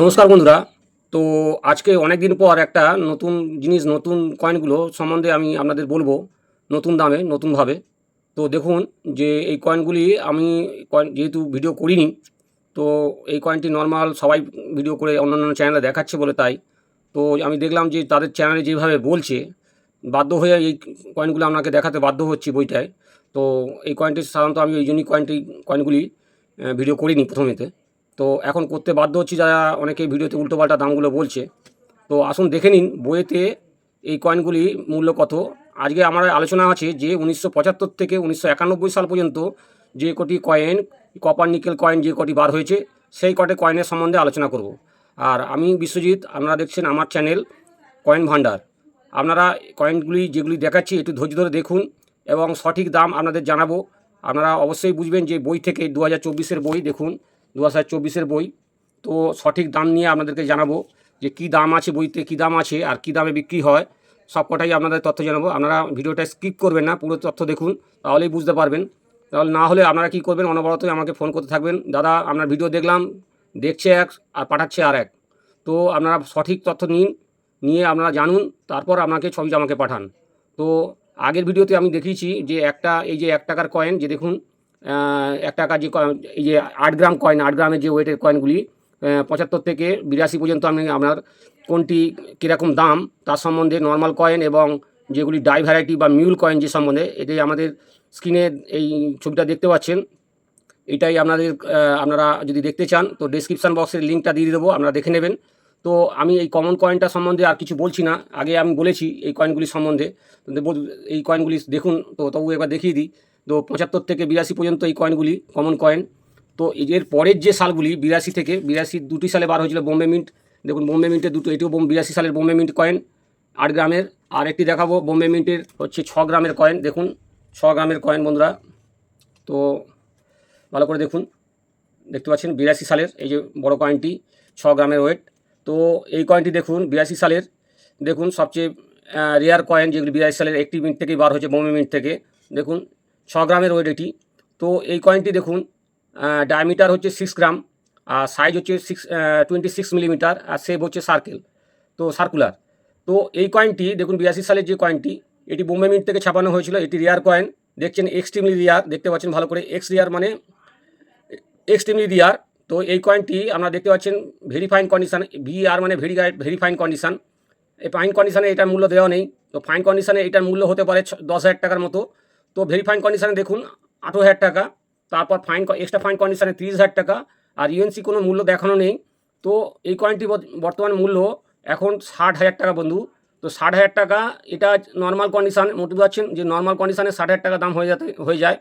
নমস্কার বন্ধুরা। তো আজকে অনেক দিন পর একটা নতুন জিনিস, নতুন কয়েনগুলো সম্বন্ধে আমি আপনাদের বলব, নতুন দামে, নতুনভাবে। তো দেখুন যে এই কয়েনগুলি আমি কয়েন যেহেতু ভিডিও করিনি, তো এই কয়েনটি নর্মাল সবাই ভিডিও করে অন্যান্য চ্যানেলে দেখাচ্ছে বলে তাই। তো আমি দেখলাম যে তাদের চ্যানেলে যেভাবে বলছে, বাধ্য হয়ে এই কয়েনগুলো আপনাকে দেখাতে বাধ্য হচ্ছি বইটায়। তো এই কয়েনটি সাধারণত আমি এই জন্যই কয়েনটি কয়েনগুলি ভিডিও করিনি প্রথমেতে। তো এখন করতে বাধ্য হচ্ছি যারা অনেকে ভিডিওতে উল্টোপাল্টা দামগুলো বলছে। তো আসুন দেখে নিন বইয়েতে এই কয়েনগুলি মূল্য কত। আজকে আমার আলোচনা আছে যে উনিশশো পঁচাত্তর থেকে উনিশশো একানব্বই সাল পর্যন্ত যে কটি কয়েন কপার নিকেল কয়েন যে কটি বার হয়েছে, সেই কটি কয়েনের সম্বন্ধে আলোচনা করব। আর আমি বিশ্বজিৎ, আপনারা দেখছেন আমার চ্যানেল কয়েন ভান্ডার আপনারা কয়েনগুলি যেগুলি দেখাচ্ছি একটু ধৈর্য ধরে দেখুন এবং সঠিক দাম আপনাদের জানাব। আপনারা অবশ্যই বুঝবেন যে বই থেকে দু হাজার বই দেখুন। দু হাজার চব্বিশের বই। তো সঠিক দাম নিয়ে আপনাদেরকে জানাব যে কী দাম আছে বইতে, কী দাম আছে আর কী দামে বিক্রি হয় সব কটাই আপনাদের তথ্য জানাব। আপনারা ভিডিওটা স্কিপ করবেন না, পুরো তথ্য দেখুন, তাহলেই বুঝতে পারবেন। তাহলে না হলে আপনারা কী করবেন, অনবরতই আমাকে ফোন করতে থাকবেন। দাদা আপনার ভিডিও দেখলাম, দেখছে এক আর পাঠাচ্ছে আর এক। তো আপনারা সঠিক তথ্য নিন, নিয়ে আপনারা জানুন, তারপর আপনাকে ছবিটা আমাকে পাঠান। তো আগের ভিডিওতে আমি দেখিয়েছি যে একটা, এই যে এক টাকার কয়েন যে দেখুন এক টাকা যে এই যে আট গ্রাম কয়েন আট গ্রামের যে ওয়েটের কয়েনগুলি পঁচাত্তর থেকে বিরাশি পর্যন্ত আমি আপনার কোনটি কীরকম দাম, তার সম্বন্ধে নর্মাল কয়েন এবং যেগুলি ডাই ভ্যারাইটি বা মিউল কয়েন যে সম্বন্ধে, এটাই আমাদের স্ক্রিনে এই ছবিটা দেখতে পাচ্ছেন। এটাই আপনাদের আপনারা যদি দেখতে চান, তো ডেসক্রিপশান বক্সের লিঙ্কটা দিয়ে দেবো, আপনারা দেখে নেবেন। তো আমি এই কমন কয়েনটা সম্বন্ধে আর কিছু বলছি না, আগে আমি বলেছি এই কয়েনগুলি সম্বন্ধে। এই কয়েনগুলি দেখুন, তো তবু একবার দেখিয়ে দিই। তো পঁচাত্তর থেকে বিরাশি পর্যন্ত এই কয়েনগুলি কমন কয়েন তো এর পরের যে সালগুলি, বিরাশি থেকে, বিরাশি দুটি সালে বার হয়েছিল বোম্বে মিন্ট দেখুন, বোম্বে মিন্টের দুটো, এটিও বিরাশি সালের বোম্বে মিন্ট কয়েন আট গ্রামের, আর একটি দেখাবো, বোম্বে মিন্টের হচ্ছে ছ গ্রামের কয়েন দেখুন, ছ গ্রামের কয়েন বন্ধুরা। তো ভালো করে দেখুন। দেখতে পাচ্ছেন, বিরাশি সালের এই যে বড় কয়েনটি ছ গ্রামের ওয়েট তো এই কয়েনটি দেখুন, বিরাশি সালের। দেখুন, সবচেয়ে রেয়ার কয়েন যেগুলি বিরাশি সালের একটি মিনিট থেকেই বার হয়েছে বোম্বে মিনিট থেকে। দেখুন ছ গ্রামের ওয়েট এটি। তো এই কয়েনটি দেখুন ডায়ামিটার হচ্ছে সিক্স গ্রাম আর সাইজ হচ্ছে সিক্স টোয়েন্টি সিক্স মিলিমিটার আর সেভ হচ্ছে সার্কেল তো সার্কুলার তো এই কয়েনটি দেখুন, বিরাশি সালের যে কয়েনটি এটি বোম্বে মিন্ট থেকে ছাপানো হয়েছিল, এটি রেয়ার কয়েন দেখছেন এক্সট্রিমলি রেয়ার দেখতে পাচ্ছেন ভালো করে এক্স রেয়ার মানে এক্সট্রিমলি রিয়ার তো এই কয়েনটি আপনারা দেখতে পাচ্ছেন very fine condition V R very very fine condition এই ফাইন কন্ডিশানে এটার মূল্য দেওয়া নেই, তো ফাইন কন্ডিশানে এটার মূল্য হতে পারে দশ হাজার টাকার মতো। তো ভেরি ফাইন কন্ডিশানে দেখুন, আঠেরো হাজার টাকা, তারপর ফাইন এক্সট্রা ফাইন কন্ডিশানে তিরিশ হাজার টাকা, আর ইউএনসি কোনো মূল্য দেখানো নেই। তো এই কয়েনটি বর্ত- বর্তমান মূল্য এখন ষাট হাজার টাকা বন্ধু। তো ষাট হাজার টাকা, এটা নর্মাল কন্ডিশান মোটে পাচ্ছেন যে নর্মাল কন্ডিশানে ষাট হাজার টাকা দাম হয়ে যাতে হয়ে যায়।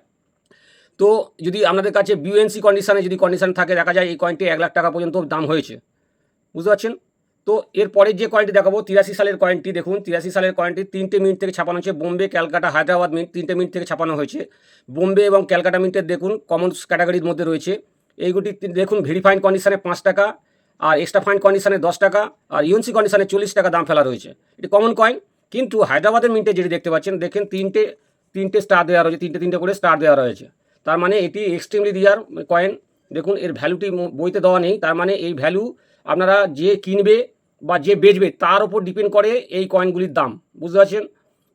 তো যদি আপনাদের কাছে বিউএনসি কন্ডিশনে যদি কন্ডিশন থাকে, দেখা যায় এই কয়েনটি এক লাখ টাকা পর্যন্ত দাম হয়েছে। বুঝতে পারছেন? তো এর পরের যে কয়েনটি দেখাবো, তিরাশি সালের কয়েনটি দেখুন, তিরাশি সালের কয়েনটি তিনটে মিনিট থেকে ছাপানো হয়েছে। বোম্বে, ক্যালকাটা, হায়দ্রাবাদ মিনিট তিনটে মিনিট থেকে ছাপানো হয়েছে। বোম্বে এবং ক্যালকাটা মিনিটের দেখুন কমন ক্যাটাগরির মধ্যে রয়েছে। এইগুলি দেখুন ভেরিফাইন কন্ডিশনে পাঁচ টাকা, আর এক্সট্রা ফাইন কন্ডিশনে দশ টাকা, আর ইউএনসি কন্ডিশনে চল্লিশ টাকা দাম ফেলা রয়েছে। এটি কমন কয়েন কিন্তু হায়দ্রাবাদের মিনিটে যেটি দেখতে পাচ্ছেন, দেখেন তিনটে তিনটে স্টার দেওয়া রয়েছে, তিনটে তিনটে করে স্টার দেওয়া রয়েছে। তার মানে এটি এক্সট্রিমলি রিয়ার কয়েন দেখুন, এর ভ্যালুটি বইতে দেওয়া নেই, তার মানে এই ভ্যালু আপনারা যে কিনবে বা যে বেচবে, তার উপর ডিপেন্ড করে এই কয়েনগুলির দাম। বুঝতে পারছেন?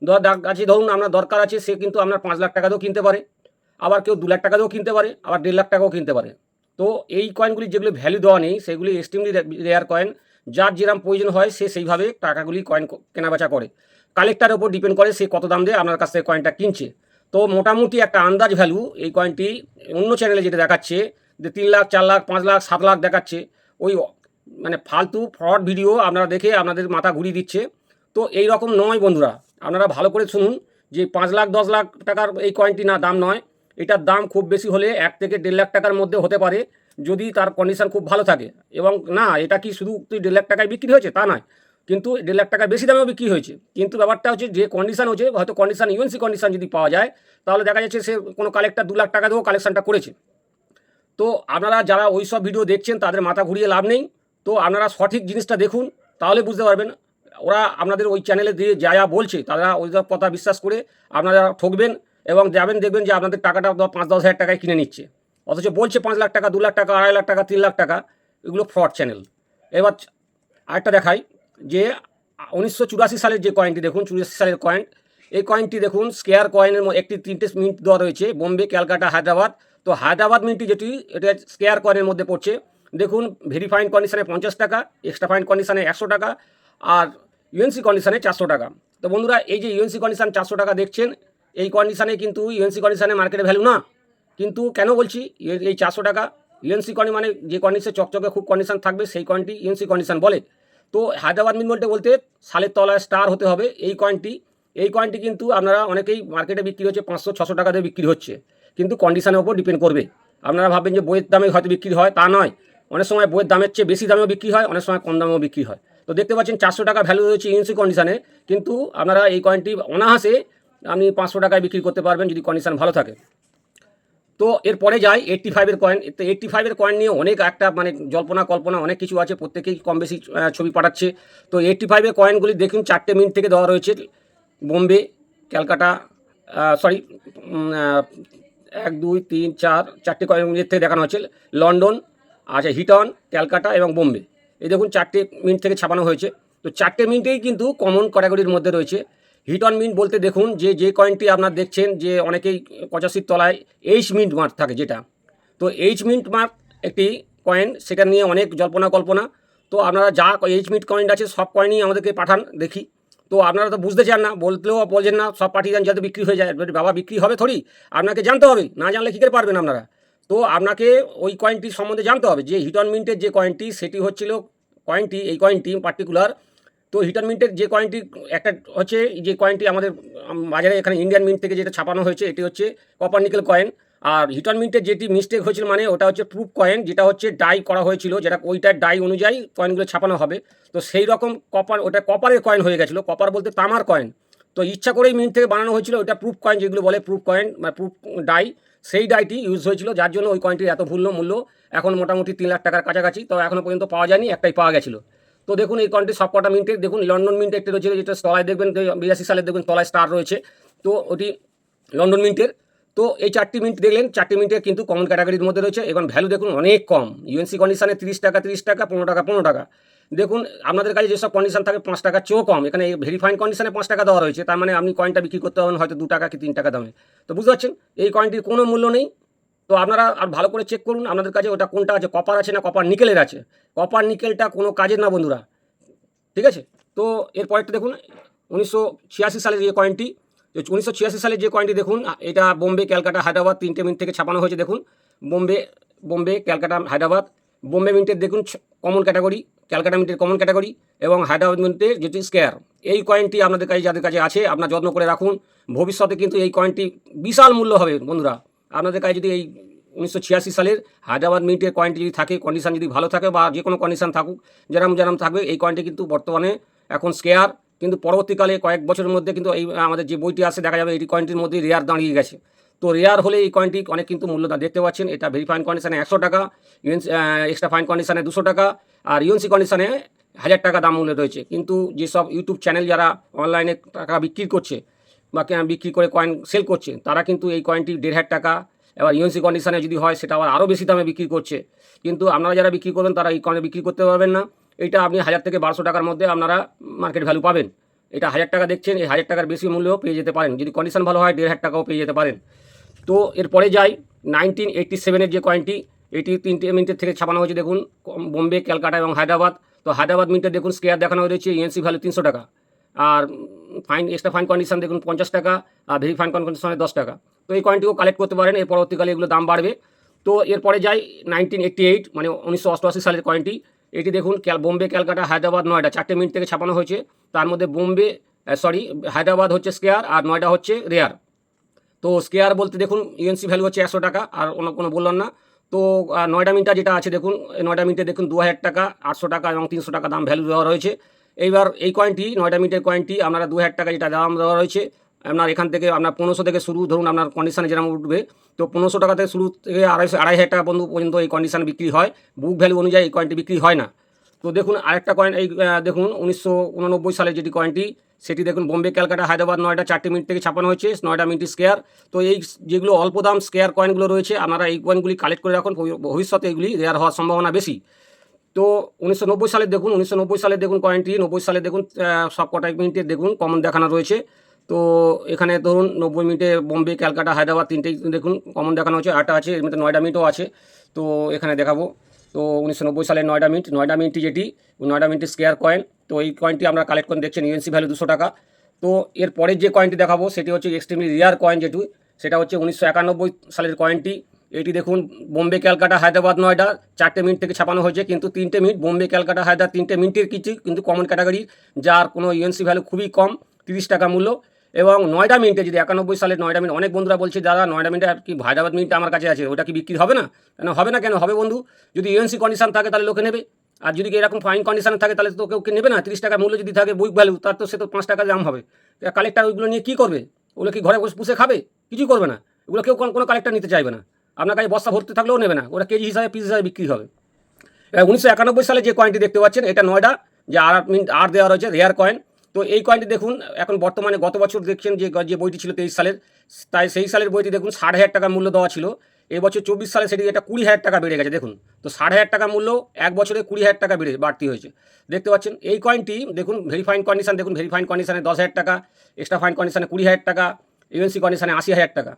ধর আছে ধরুন আপনার দরকার আছে, সে কিন্তু আপনার পাঁচ লাখ টাকাতেও কিনতে পারে। আবার কেউ দু লাখ টাকাতেও কিনতে পারে, আবার দেড় লাখ টাকাও কিনতে পারে। তো এই কয়েনগুলি যেগুলি ভ্যালু দেওয়া নেই, সেগুলি এক্সট্রিমলি রেয়ার কয়েন যার যেরকম প্রয়োজন হয়, সে সেইভাবে টাকাগুলি কয়েন কেনাবেচা করে। কালেক্টারের উপর ডিপেন্ড করে সে কত দাম দিয়ে আপনার কাছ থেকে কয়েনটা কিনছে। তো মোটামুটি একটা আন্দাজ ভ্যালু এই কয়েনটি অন্য চ্যানেলে যেটা দেখাচ্ছে, যে তিন লাখ, চার লাখ, পাঁচ লাখ, সাত লাখ দেখাচ্ছে, ওই মানে ফালতু ফ্রড ভিডিও আপনারা দেখে আপনাদের মাথা ঘুরিয়ে দিচ্ছে। তো এই রকম নয় বন্ধুরা, আপনারা ভালো করে শুনুন যে পাঁচ লাখ, দশ লাখ টাকার এই কয়েনটি না, দাম নয়। এটার দাম খুব বেশি হলে এক থেকে দেড় লাখ টাকার মধ্যে হতে পারে যদি তার কন্ডিশন খুব ভালো থাকে। এবং না, এটা কি শুধু তুই দেড় লাখ টাকায় বিক্রি হয়েছে? তা নয়। কিন্তু দেড় লাখ টাকায় বেশি দামেও বিক্রি হয়েছে। কিন্তু ব্যাপারটা হচ্ছে যে কন্ডিশন হচ্ছে, হয়তো কন্ডিশন ইউএনসি কন্ডিশন যদি পাওয়া যায়, তাহলে দেখা যাচ্ছে সে কোনো কালেক্টর দু লাখ টাকা দিয়েও কালেকশনটা করেছে। তো আপনারা যারা ওই সব ভিডিও দেখছেন, তাদের মাথা ঘুরিয়ে লাভ নেই। তো আপনারা সঠিক জিনিসটা দেখুন, তাহলে বুঝতে পারবেন। ওরা আপনাদের ওই চ্যানেলে দিয়ে যা যা বলছে, তারা ওই কথা বিশ্বাস করে আপনারা ঠকবেন এবং যাবেন, দেখবেন যে আপনাদের টাকাটা পাঁচ, দশ হাজার টাকায় কিনে নিচ্ছে। অথচ বলছে পাঁচ লাখ টাকা, দু লাখ টাকা, আড়াই লাখ টাকা, তিন লাখ টাকা, এগুলো ফ্রড চ্যানেল এবার আরেকটা দেখাই, যে উনিশশো চুরাশি সালের যে কয়েনটি দেখুন, চুরাশি সালের কয়েন এই কয়েনটি দেখুন স্কেয়ার কয়েনের একটি তিনটে মিন্ট দেওয়া রয়েছে, বোম্বে, ক্যালকাটা, হায়দ্রাবাদ। তো হায়দ্রাবাদ মিন্টটি যেটি, এটা স্কেয়ার কয়েনের মধ্যে পড়ছে। দেখুন ভেরিফাইন কন্ডিশনে পঞ্চাশ টাকা এক্সট্রা ফাইন কন্ডিশনে একশো টাকা, আর ইউএনসি কন্ডিশনে চারশো টাকা। তো বন্ধুরা, এই যে ইউএনসি কন্ডিশন চারশো টাকা দেখছেন, এই কন্ডিশনে কিন্তু ইউএনসি কন্ডিশনে মার্কেটে ভ্যালু না। কিন্তু কেন বলছি, এই চারশো টাকা ইউএনসি কয়েন মানে যে কন্ডিশন চকচকে খুব কন্ডিশন থাকবে, সেই কয়েনটি ইউএনসি কন্ডিশন বলে। তো হায়দ্রাবাদ মিন বলতে বলতে সালের তলায় স্টার হতে হবে এই কয়েনটি এই কয়েনটি কিন্তু আপনারা অনেকেই মার্কেটে বিক্রি হচ্ছে, পাঁচশো, ছশো টাকা দিয়ে বিক্রি হচ্ছে। কিন্তু কন্ডিশনের ওপর ডিপেন্ড করবে। আপনারা ভাববেন যে বইয়ের দামে হয়তো বিক্রি হয়, তা নয়। অনেক সময় বইয়ের দামের চেয়ে বেশি দামেও বিক্রি হয়, অনেক সময় কম দামেও বিক্রি হয়। তো দেখতে পাচ্ছেন চারশো টাকা ভ্যালু রয়েছে ইউএনসি কন্ডিশনে কিন্তু আপনারা এই কয়েনটি অনাহাসে আপনি পাঁচশো টাকায় বিক্রি করতে পারবেন যদি কন্ডিশান ভালো থাকে। তো এরপরে যাই এইট্টি ফাইভের কয়েন তো এইট্টি ফাইভের কয়েন নিয়ে অনেক একটা মানে জল্পনা, কল্পনা, অনেক কিছু আছে, প্রত্যেকেই কম বেশি ছবি পাঠাচ্ছে। তো এইট্টি ফাইভের কয়েনগুলি দেখুন, চারটে মিনিট থেকে দেওয়া রয়েছে, বোম্বে, ক্যালকাটা সরি এক, দুই, তিন, চার, চারটে কয়েন থেকে দেখানো হচ্ছে, লন্ডন আচ্ছা হিটন, ক্যালকাটা এবং বোম্বে। এই দেখুন, চারটে মিনিট থেকে ছাপানো হয়েছে। তো চারটে মিনিটেই কিন্তু কমন ক্যাটাগরির মধ্যে রয়েছে। হিট অন মিন্ট বলতে দেখুন, যে যে কয়েনটি আপনার দেখছেন, যে অনেকেই পঁচাশির তলায় এইচ মিন্ট মার্ক থাকে যেটা। তো এইচ মিন্ট মার্ক একটি কয়েন সেটা নিয়ে অনেক জল্পনা কল্পনা। তো আপনারা যা এইচ মিন্ট কয়েন আছে, সব কয়েনই আমাদেরকে পাঠান, দেখি। তো আপনারা তো বুঝতে চান না, বলতেও বলছেন না, সব পাঠিয়ে দেন, যাতে বিক্রি হয়ে যায়। বাবা, বিক্রি হবে থরি আপনাকে জানতে হবে, না জানলে কী করে পারবেন আপনারা? তো আপনাকে ওই কয়েনটি সম্বন্ধে জানতে হবে যে হিটন মিন্টের যে কয়েনটি সেটি হচ্ছিল কয়েনটি এই কয়েনটি পার্টিকুলার তো হিটন মিন্টের যে কয়েনটি একটা হচ্ছে যে কয়েনটি আমাদের বাজারে এখানে ইন্ডিয়ান মিন্ট থেকে যেটা ছাপানো হয়েছে, এটি হচ্ছে কপার নিকেল কয়েন আর হিটন মিন্টের যেটি মিস্টেক হয়েছিল মানে ওটা হচ্ছে প্রুফ কয়েন যেটা হচ্ছে ডাই করা হয়েছিল, যেটা ওইটার ডাই অনুযায়ী কয়েনগুলো ছাপানো হবে। তো সেই রকম কপার ওটা কপারের কয়েন হয়ে গেছিল কপার বলতে তামার কয়েন তো ইচ্ছা করেই মিন্ট থেকে বানানো হয়েছিল ওটা প্রুফ কয়েন যেগুলো বলে প্রুফ কয়েন বা প্রুফ ডাই সেই ডাইটি ইউজ হয়েছিল, যার জন্য ওই কয়েনটির এত মূল্য মূল্য। এখন মোটামুটি তিন লাখ টাকার কাছাকাছি, তো এখনও পর্যন্ত পাওয়া যায়নি, একটাই পাওয়া গেছিল। তো দেখুন, এই কয়েনটি সবকটা মিন্টের দেখুন লন্ডন মিন্ট একটি রয়েছে, যেটা তলায় দেখবেন বিরাশি সালে দেখবেন তলায় স্টার রয়েছে। তো ওটি লন্ডন মিন্টের তো এই চারটি মিনিট দেখলেন, চারটি মিনিটের কিন্তু কমন ক্যাটাগরির মধ্যে রয়েছে, এবং ভ্যালু দেখুন, অনেক কম। ইউএনসি কন্ডিশনে তিরিশ টাকা তিরিশ টাকা, পনেরো টাকা পনেরো টাকা। দেখুন, আপনাদের কাছে যেসব কন্ডিশন থাকে, পাঁচ টাকার চেয়েও কম। এখানে ভেরিফাইন কন্ডিশনে পাঁচ টাকা দেওয়া রয়েছে, তার মানে আপনি কয়েনটা বিক্রি করতে হবেন হয়তো দু টাকা কি তিন টাকা দামে। তো বুঝতে পারছেন? এই কয়েনটির কোনো মূল্য নেই। তো আপনারা আর ভালো করে চেক করুন, আপনাদের কাছে ওটা কোনটা আছে কপার আছে না কপার নিকেলের আছে। কপার নিকেলটা কোনো কাজের না, বন্ধুরা। ঠিক আছে? তো এরপরেরটা দেখুন, উনিশশো ছিয়াশি সালের যে কয়েনটি উনিশশো ছিয়াশি সালের যে কয়েনটি দেখুন, এটা বোম্বে, ক্যালকাটা, হায়দ্রাবাদ তিনটে মিনিট থেকে ছাপানো হয়েছে, দেখুন। বোম্বে বোম্বে, ক্যালকাটা, হায়দ্রাবাদ। বোম্বে মিন্টের দেখুন কমন ক্যাটাগরি ক্যালকাটা মিন্টের কমন ক্যাটাগরি এবং হায়দ্রাবাদ মিন্টের যেটি স্কেয়ার এই কয়েনটি আপনাদের কাছে, যাদের কাছে আছে, আপনার যত্ন করে রাখুন। ভবিষ্যতে কিন্তু এই কয়েনটি বিশাল মূল্য হবে, বন্ধুরা। আপনাদের কাছে যদি এই উনিশশো ছিয়াশি সালের হায়দ্রাবাদ মিন্টের কয়েনটি যদি থাকে কন্ডিশন যদি ভালো থাকে বা যে কোনো কন্ডিশন থাকুক, যেরম যেরম থাকবে, এই কয়েনটি কিন্তু বর্তমানে এখন স্কেয়ার কিন্তু পরবর্তীকালে কয়েক বছরের মধ্যে কিন্তু এই আমাদের যে বইটি আছে, দেখা যাবে এই কয়েনটির মধ্যে রেয়ার দাঁড়িয়ে গেছে। তো রেয়ার হলে এই কয়েনটি অনেক কিন্তু মূল্য দেখতে পাচ্ছেন, এটা ভেরি ফাইন কন্ডিশনে একশো টাকা ইউএনসি এক্সট্রা ফাইন কন্ডিশনে দুশো টাকা, আর ইউএনসি কন্ডিশনে হাজার টাকা দাম মূল্য রয়েছে। কিন্তু যেসব ইউটিউব চ্যানেল যারা অনলাইনে টাকা বিক্রি করছে বা বিক্রি করে কয়েন সেল করছে, তারা কিন্তু এই কয়েনটি দেড় হাজার টাকা, এবার ইউএনসি কন্ডিশনে যদি হয় সেটা আবার আরও বেশি দামে বিক্রি করছে। কিন্তু আপনারা যারা বিক্রি করবেন তারা এই কয়েন বিক্রি করতে পারবেন না। এটা আপনি হাজার থেকে বারোশো টাকার মধ্যে আপনারা মার্কেট ভ্যালু পাবেন। এটা হাজার টাকা দেখছেন, এই হাজার টাকার বেশি মূল্যও পেয়ে যেতে পারেন। যদি কন্ডিশন ভালো হয়, দেড় হাজার টাকাও পেয়ে যেতে পারেন। তো এরপরে যাই নাইনটিন এইটটি সেভেনের যে কয়েনটি এটি তিনটে মিনিটের থেকে ছাপানো হয়েছে, দেখুন বোম্বে ক্যালকাটা এবং হায়দ্রাবাদ তো হায়দ্রাবাদ মিনিটে দেখুন স্কেয়ার দেখানো হয়েছে ইএনসি ভ্যালু তিনশো টাকা। আর ফাইন এক্সট্রা ফাইন কন্ডিশন দেখুন, পঞ্চাশ টাকা, আর ভেরি ফাইন কন্ডিশনে দশ টাকা। তো এই কয়েনটিও কালেক্ট করতে পারেন, এর পরবর্তীকালে এগুলো দাম বাড়বে। তো এরপরে যাই নাইনটিন এইটটি এইট মানে উনিশশো অষ্টআশি সালের কয়েনটি এটি দেখুন ক্যাল বোম্বে ক্যালকাটা হায়দ্রাবাদ নয়ডা চারটে মিনিট থেকে ছাপানো হয়েছে। তার মধ্যে বোম্বে সরি হায়দ্রাবাদ হচ্ছে স্কেয়ার আর নয়ডা হচ্ছে রেয়ার তো স্কেয়ার বলতে দেখুন ইউএনসি ভ্যালু হচ্ছে একশো টাকা আর অন্য কোনো বললাম না। তো আহ, নয়ডা মিনিটটা যেটা আছে দেখুন নয়ডা মিনিটে দেখুন দু হাজার টাকা আটশো টাকা এবং তিনশো টাকা দাম ভ্যালু দেওয়া রয়েছে। এইবার এই কয়েনটি নয়ডা মিনিটের কয়েনটি আপনারা দু হাজার টাকা যেটা দাম দেওয়া রয়েছে আপনার এখান থেকে আপনার পনেরোশো থেকে শুরু ধরুন আপনার কন্ডিশনে যেরকম উঠবে তো পনেরোশো টাকা থেকে শুরু থেকে আড়াইশো আড়াই হাজার টাকা পর্যন্ত এই কন্ডিশন বিক্রি হয়। বুক ভ্যালু অনুযায়ী এই কয়েনটি বিক্রি হয় না। তো দেখুন আরেকটা কয়েন এই দেখুন উনিশশো সালের যেটি কয়েনটি সেটি দেখুন, বোম্বে, ক্যালকাটা, হায়দ্রাবাদ নয়টা চারটি মিনিট থেকে ছাপানো হয়েছে, নয়টা মিনিট স্কেয়ার। তো এই যেগুলো অল্প দাম স্কেয়ার কয়েনগুলো রয়েছে, আপনারা এই কয়েনগুলি কালেক্ট করে রাখুন ভবিষ্যতে এগুলি রেয়ার হওয়ার সম্ভাবনা বেশি। তো উনিশশো নব্বই সালে দেখুন, উনিশশো নব্বই সালে দেখুন কয়েনটি, নব্বই সালে দেখুন সব কটা মিনিটে দেখুন, কমন দেখানো রয়েছে। তো এখানে ধরুন, নব্বই মিনিটে বোম্বে, ক্যালকাটা, হায়দ্রাবাদ তিনটেই দেখুন, কমন দেখানো হচ্ছে আটটা আছে, এর মধ্যে নয়টা মিনিটও আছে। তো এখানে দেখাবো। তো উনিশশো নব্বই সালের নয়ডা মিনিট, নয়ডা মিনিটটি যেটি নয়ডা মিনিটের স্কেয়ার কয়েন তো এই কয়েনটি আমরা কালেক্ট করে দেখছেন ইউএনসি ভ্যালু দুশো টাকা। তো এর পরের যে কয়েনটি দেখাবো, সেটি হচ্ছে এক্সট্রিমলি রেয়ার কয়েন যেটি, সেটা হচ্ছে উনিশশো একানব্বই সালের কয়েনটি এটি দেখুন, বোম্বে, ক্যালকাটা, হায়দ্রাবাদ, নয়ডা, চারটে মিনিট থেকে ছাপানো হয়েছে, কিন্তু তিনটে মিনিট, বোম্বে, ক্যালকাটা, হায়দ্রাবাদ, তিনটে মিনিটের কিছু, কিন্তু কমন ক্যাটাগরি যার কোনো ইউএনসি ভ্যালু খুবই কম, তিরিশ টাকা মূল্য। এবং নয়টা মিনিটে, যদি একানব্বই সালের নয়টা মিনিট, অনেক বন্ধুরা বলছে, দাদা নয়টা মিনিটে কি হায়দ্রাবাদ মিনিটটা আমার কাছে আছে, ওটা কি বিক্রি হবে না? কেন, হবে না কেন? হবে বন্ধু। যদি ইউএনসি কন্ডিশন থাকে, তাহলে লোকে নেবে। আর যদি এরকম ফাইন কন্ডিশনে থাকে, তাহলে তো কেউ নেবে না। তিরিশ টাকা মূল্য যদি থাকে বুক ভ্যালু তার তো সে তো পাঁচ টাকা দাম হবে। কালেক্টার ওইগুলো নিয়ে কী করবে? ওগুলো কি ঘরে বসে পুষে খাবে? কিছুই করবে না। এগুলো কেউ কোনো কালেক্টার নিতে চাইবে না। আপনার কাছে বস্তা ভর্তি থাকলেও নেবে না। ওরা কেজি হিসাবে পিস হিসাবে বিক্রি হবে। উনিশশো একানব্বই সালে যে কয়েনটি দেখতে পাচ্ছেন, এটা নয়ডা, যে আর মিনিট আর দেওয়া রয়েছে রেয়ার কয়েন তো এই কয়েনটি দেখুন, এখন বর্তমানে গত বছর দেখছেন যে যে বইটি ছিল তেইশ সালের, তাই সেই সালের বইটি দেখুন, ষাট হাজার টাকা মূল্য দেওয়া ছিল। এই বছর চব্বিশ সালে সেটি এটা কুড়ি হাজার টাকা বেড়ে গেছে, দেখুন। তো ষাট হাজার টাকা মূল্য এক বছরে কুড়ি হাজার টাকা বেড়ে, বাড়তি হয়েছে। দেখতে পাচ্ছেন, এই কয়েনটি দেখুন ভেরিফাইন কন্ডিশন, দেখুন ভেরিফাইন কন্ডিশনে দশ হাজার টাকা, এক্সট্রা ফাইন কন্ডিশনে কুড়ি হাজার টাকা, ইউএনসি কন্ডিশনে আশি হাজার টাকা।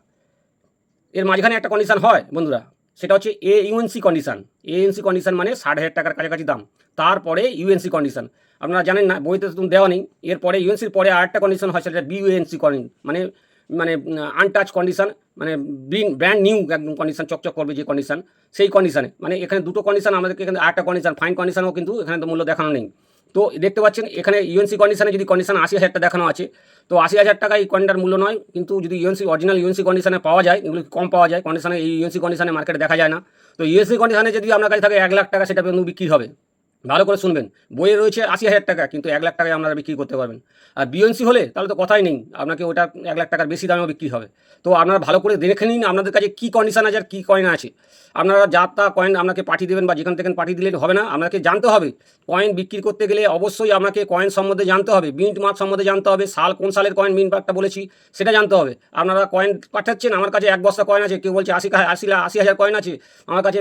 এর মাঝখানে একটা কন্ডিশন হয়, বন্ধুরা। সেটা হচ্ছে A UNC condition UNC condition মানে ষাট হাজার টাকার কাছাকাছি দাম। তারপরে ইউএনসি কন্ডিশন আপনারা জানেন না, বইতে দেওয়া নেই। এরপরে ইউএনসির পরে আর একটা কন্ডিশন হয়, সেটা বিইউএনসি কন্ডিশন মানে মানে আনটাচ কন্ডিশন মানে ব্র্যান্ড নিউ একদম কন্ডিশন চকচক করবে যে কন্ডিশন সেই কন্ডিশনে মানে এখানে দুটো কন্ডিশন আমাদেরকে এখানে, আরেকটা কন্ডিশন ফাইন কন্ডিশনও কিন্তু এখানে তো মূল্য দেখানো নেই। তো দেখতে পাচ্ছেন, এখানে ইউএনসি কন্ডিশনে যদি কন্ডিশন আশি হাজার টাকা দেখানো আছে, তো আশি হাজার টাকা এই কয়েনটার মূল্য নয়, কিন্তু যদি ইউএনসি অরিজিনাল ইউএনসি কন্ডিশনে পাওয়া যায়, এগুলো কম পাওয়া যায় কন্ডিশনে এই ইউএনসি কন্ডিশনে মার্কেটে দেখা যায় না। তো ইউএনসি কন্ডিশনে যদি আপনার কাছে থাকে এক লাখ টাকা, সেটা কিন্তু বিক্রি হবে। ভালো করে শুনবেন। বইয়ে রয়েছে আশি হাজার টাকা, কিন্তু এক লাখ টাকায় আপনারা বিক্রি করতে পারবেন। আর বিএনসি হলে তাহলে তো কথাই নেই, আপনাকে ওটা এক লাখ টাকার বেশি দামেও বিক্রি হবে। তো আপনারা ভালো করে দেখে নিন আপনাদের কাছে কী কন্ডিশন আছে আর কী কয়েন আছে। আপনারা যা তা কয়েন আপনাকে পাঠিয়ে দেবেন বা যেখান থেকে পাঠিয়ে দিলে হবে না, আপনাকে জানতে হবে। কয়েন বিক্রি করতে গেলে অবশ্যই আপনাকে কয়েন সম্বন্ধে জানতে হবে মিন্ট মার্ক সম্বন্ধে জানতে হবে, সাল কোন সালের কয়েন মিন্ট মার্কটা বলেছি, সেটা জানতে হবে। আপনারা কয়েন পাঠাচ্ছেন, আমার কাছে এক বস্তা কয়েন আছে, কেউ বলছে আশি আশি আশি হাজার কয়েন আছে, আমার কাছে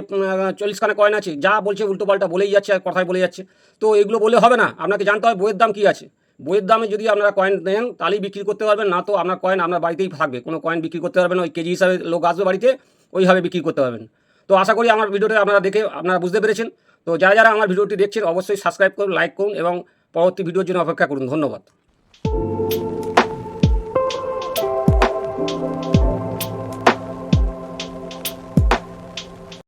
চল্লিশ খানা কয়েন আছে, যা বলছে উল্টোপাল্টা বলেই যাচ্ছে, আর কথাই বলে যাচ্ছে। তো এগুলো বলে হবে না। আপনাকে জানতে হবে বইয়ের দাম কী আছে। বইয়ের দামে যদি আপনারা কয়েন নেন তাহলেই বিক্রি করতে পারবেন। না তো আপনার কয়েন আপনার বাড়িতেই থাকবে। কোনো কয়েন বিক্রি করতে পারবেন ওই কেজি হিসাবে লোক আসবে বাড়িতে, ওইভাবে বিক্রি করতে পারবেন। তো আশা করি আমার ভিডিওটা আপনারা দেখে আপনারা বুঝতে পেরেছেন। তো যারা যারা আমার ভিডিওটি দেখছেন, অবশ্যই সাবস্ক্রাইব করুন লাইক করুন এবং পরবর্তী ভিডিওর জন্য অপেক্ষা করুন। ধন্যবাদ।